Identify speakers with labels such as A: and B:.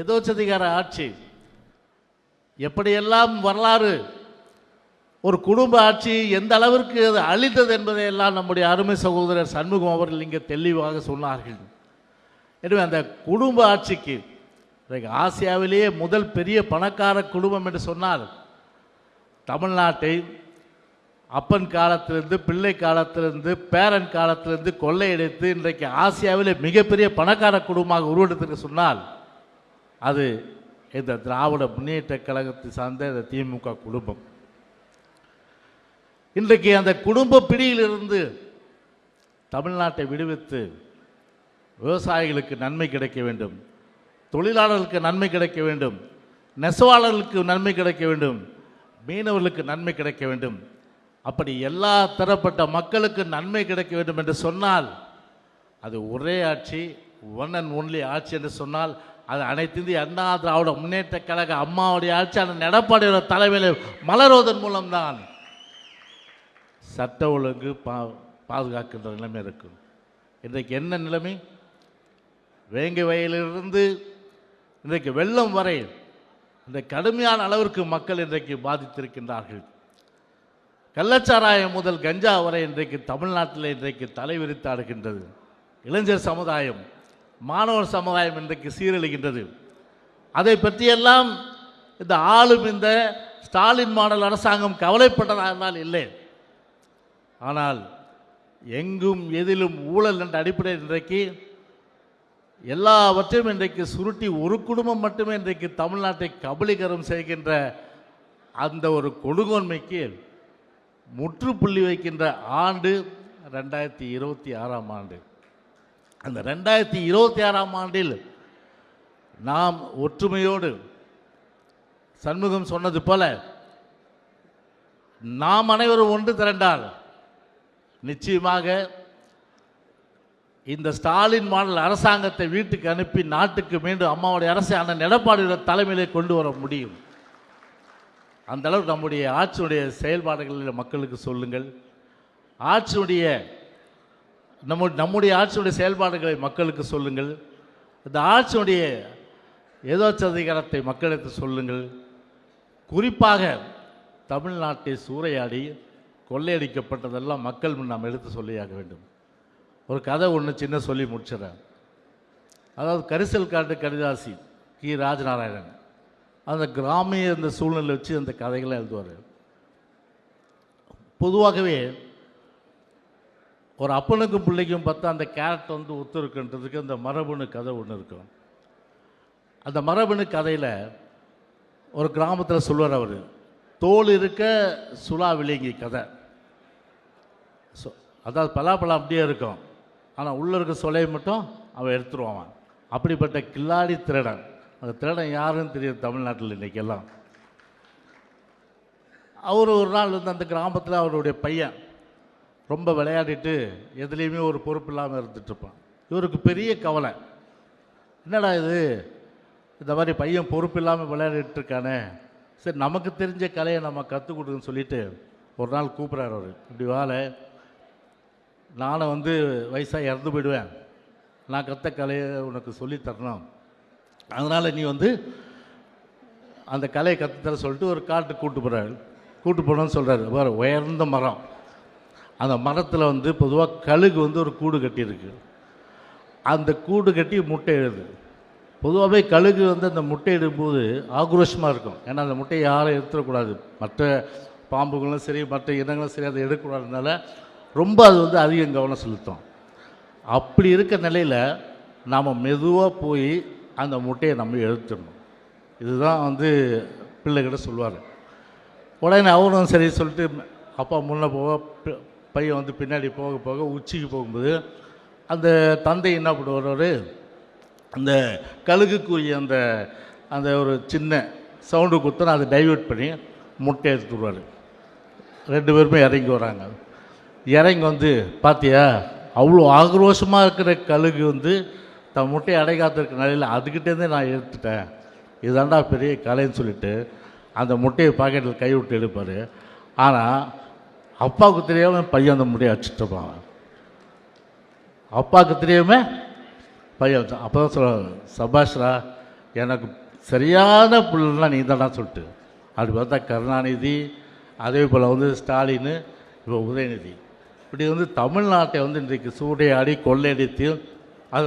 A: எதோச்சதிகார ஆட்சி. எப்படியெல்லாம் வரலாறு ஒரு குடும்ப ஆட்சி எந்த அளவிற்கு அது அழித்தது என்பதை எல்லாம் நம்முடைய அருமை சகோதரர் சண்முகம் அவர்கள் இங்கே தெளிவாக சொன்னார்கள். எனவே அந்த குடும்ப ஆட்சிக்கு இன்றைக்கு ஆசியாவிலேயே முதல் பெரிய பணக்கார குடும்பம் என்று சொன்னால் தமிழ்நாட்டை அப்பன் காலத்திலிருந்து பிள்ளை காலத்திலிருந்து பேரன் காலத்திலிருந்து கொள்ளையடித்து இன்றைக்கு ஆசியாவிலே மிகப்பெரிய பணக்கார குடும்பமாக உருவெடுத்திருக்கு சொன்னால் அது இந்த திராவிட முன்னேற்ற கழகத்தை சார்ந்த இந்த திமுக குடும்பம். இன்றைக்கு அந்த குடும்ப பிடியிலிருந்து தமிழ்நாட்டை விடுவித்து விவசாயிகளுக்கு நன்மை கிடைக்க வேண்டும் தொழிலாளர்களுக்கு நன்மை கிடைக்க வேண்டும் நெசவாளர்களுக்கு நன்மை கிடைக்க வேண்டும் மீனவர்களுக்கு நன்மை கிடைக்க வேண்டும். அப்படி எல்லா தரப்பட்ட மக்களுக்கு நன்மை கிடைக்க வேண்டும் என்று சொன்னால் அது ஒரே ஆட்சி ஒன் அண்ட் ஒன்லி ஆட்சி என்று சொன்னால் அது அனைத்து இந்திய அண்ணா திராவிட முன்னேற்ற கழக அம்மாவுடைய ஆட்சி அந்த எடப்பாடியோட தலைமையில் மலர்வதன் மூலம்தான் சட்ட ஒழுங்கு பா பாதுகாக்கின்ற நிலைமை இருக்கும். இன்றைக்கு என்ன நிலைமை? வேங்கை வயலிலிருந்து இன்றைக்கு வெள்ளம் வரை இந்த கடுமையான அளவிற்கு மக்கள் இன்றைக்கு பாதித்திருக்கின்றார்கள். கள்ளச்சாராயம் முதல் கஞ்சா வரை இன்றைக்கு தமிழ்நாட்டில் இன்றைக்கு தலைவிரித்தாடுகின்றது இளைஞர் சமுதாயம் மாணவர் சமுதாயம் இன்றைக்கு சீரழிகின்றது. அதை பற்றியெல்லாம் இந்த ஆளும் இந்த ஸ்டாலின் மாடல் அரசாங்கம் கவலைப்பட்டதாக இருந்தால் இல்லை. ஆனால் எங்கும் எதிலும் ஊழல் என்ற அடிப்படையில் இன்றைக்கு எல்லாவற்றையும் இன்றைக்கு சுருட்டி ஒரு குடும்பம் மட்டுமே இன்றைக்கு தமிழ்நாட்டை கபலீகரம் செய்கின்ற அந்த ஒரு கொடுங்கோன்மைக்கு முற்றுப்புள்ளி வைக்கின்ற ஆண்டு ரெண்டாயிரத்தி இருபத்தி ஆறாம் ஆண்டு. அந்த ரெண்டாயிரத்தி இருபத்தி ஆறாம் ஆண்டில் நாம் ஒற்றுமையோடு சண்முகம் சொன்னது போல நாம் அனைவரும் ஒன்று திரண்டால் நிச்சயமாக இந்த ஸ்டாலின் மாடல் அரசாங்கத்தை வீட்டுக்கு அனுப்பி நாட்டுக்கு மீண்டும் அம்மாவுடைய அரசை அண்ணன் எடப்பாடியோட தலைமையிலே கொண்டு வர முடியும். அந்த அளவுக்கு நம்முடைய ஆட்சியுடைய செயல்பாடுகளில் மக்களுக்கு சொல்லுங்கள். ஆட்சியுடைய நம்ம நம்முடைய ஆட்சியுடைய செயல்பாடுகளை மக்களுக்கு சொல்லுங்கள். இந்த ஆட்சியுடைய ஏதோச்சதிகாரத்தை மக்களுக்கு சொல்லுங்கள். குறிப்பாக தமிழ்நாட்டை சூறையாடி கொள்ளையடிக்கப்பட்டதெல்லாம் மக்கள் முன் நாம் எடுத்து சொல்லியாக வேண்டும். ஒரு கதை ஒன்று சின்ன சொல்லி முடிச்சிடறேன். அதாவது கரிசல் காட்டு கடிதாசி கி. ராஜநாராயணன். அந்த கிராமிய இந்த சூழ்நிலை வச்சு அந்த கதைகளை எழுதுவார். பொதுவாகவே ஒரு அப்பனுக்கும் பிள்ளைக்கும் பார்த்தா அந்த கேரட் வந்து ஒத்து இருக்குன்றதுக்கு அந்த மரபணு கதை ஒன்று இருக்கும். அந்த மரபணு கதையில் ஒரு கிராமத்தில் சொல்லுவார் அவர் தோல் இருக்க சுலா விளங்கி கதை. ஸோ அதாவது பலாப்பழம் அப்படியே இருக்கும். ஆனால் உள்ளே இருக்க சொலையை மட்டும் அவன் எடுத்துருவான் அப்படிப்பட்ட கில்லாடி திருடன். அந்த திருடன் யாருன்னு தெரியும் தமிழ்நாட்டில் இன்றைக்கெல்லாம் அவர் ஒரு நாள் வந்து அந்த கிராமத்தில் அவருடைய பையன் ரொம்ப விளையாடிட்டு எதுலேயுமே ஒரு பொறுப்பு இல்லாமல் இருந்துட்டுருப்பான். இவருக்கு பெரிய கவலை. என்னடா இது? இந்த மாதிரி பையன் பொறுப்பு இல்லாமல் விளையாடிட்டு இருக்கானே. சரி நமக்கு தெரிஞ்ச கலையை நம்ம கற்றுக் கொடுக்குன்னு சொல்லிட்டு ஒரு நாள் கூப்பிட்றாரு அவர். இப்படி வாழ நானும் வந்து வயசாக இறந்து போயிடுவேன். நான் கற்ற கலையை உனக்கு சொல்லித்தரணும் அதனால் நீ வந்து அந்த கலையை கற்றுத்தர சொல்லிட்டு ஒரு காட்டு கூட்டு போகிறாரு கூட்டு போனோன்னு சொல்கிறாரு வேறு உயர்ந்த மரம். அந்த மரத்தில் வந்து பொதுவாக கழுகு வந்து ஒரு கூடு கட்டியிருக்கு. அந்த கூடு கட்டி முட்டை எழுது பொதுவாகவே கழுகு வந்து அந்த முட்டை இடும்போது ஆக்ரோஷமாக இருக்கும். ஏன்னா அந்த முட்டையை யாரும் எடுத்துடக்கூடாது. மற்ற பாம்புகளும் சரி மற்ற இனங்களும் சரி அதை எடுக்கக்கூடாதுனால ரொம்ப அது வந்து அதிகம் கவனம் செலுத்தும். அப்படி இருக்க நிலையில் நாம் மெதுவாக போய் அந்த முட்டையை நம்ம எழுத்துடணும் இதுதான் வந்து பிள்ளைகிட்ட சொல்லுவார். உடனே அவரும் சரி சொல்லிட்டு அப்பா முன்ன போக பையன் வந்து பின்னாடி போக போக உச்சிக்கு போகும்போது அந்த தந்தை என்ன பண்ணுவார்? அந்த கழுகுக்குரிய அந்த அந்த ஒரு சின்ன சவுண்டு குத்துனா அதை டைவெர்ட் பண்ணி முட்டை எடுத்துடுவார் ரெண்டு பேருமே இறங்கி வராங்க. இறங்கி வந்து பார்த்தியா அவ்வளோ ஆக்ரோஷமாக இருக்கிற கழுகு வந்து தன் முட்டையை அடைக்காத்திருக்க நிலையில் அதுக்கிட்டேருந்தே நான் எடுத்துட்டேன். இதாண்டா பெரிய கலைன்னு சொல்லிட்டு அந்த முட்டையை பாக்கெட்டில் கை விட்டு எடுப்பார். ஆனால் அப்பாவுக்கு தெரியாமல் பையன் அந்த முட்டையை அடிச்சிட்ருப்பான் அப்பாவுக்கு தெரியாமல் பையன் அப்போ தான் சொல்லுவாங்க சபாஷ்ரா எனக்கு சரியான புள்ளனா நீ தானா சொல்லிட்டு. அப்படி பார்த்தா கருணாநிதி அதே போல் வந்து ஸ்டாலின் இப்போ உதயநிதி. இப்படி வந்து தமிழ்நாட்டை வந்து இன்றைக்கு சூடையாடி கொள்ளையடித்து அது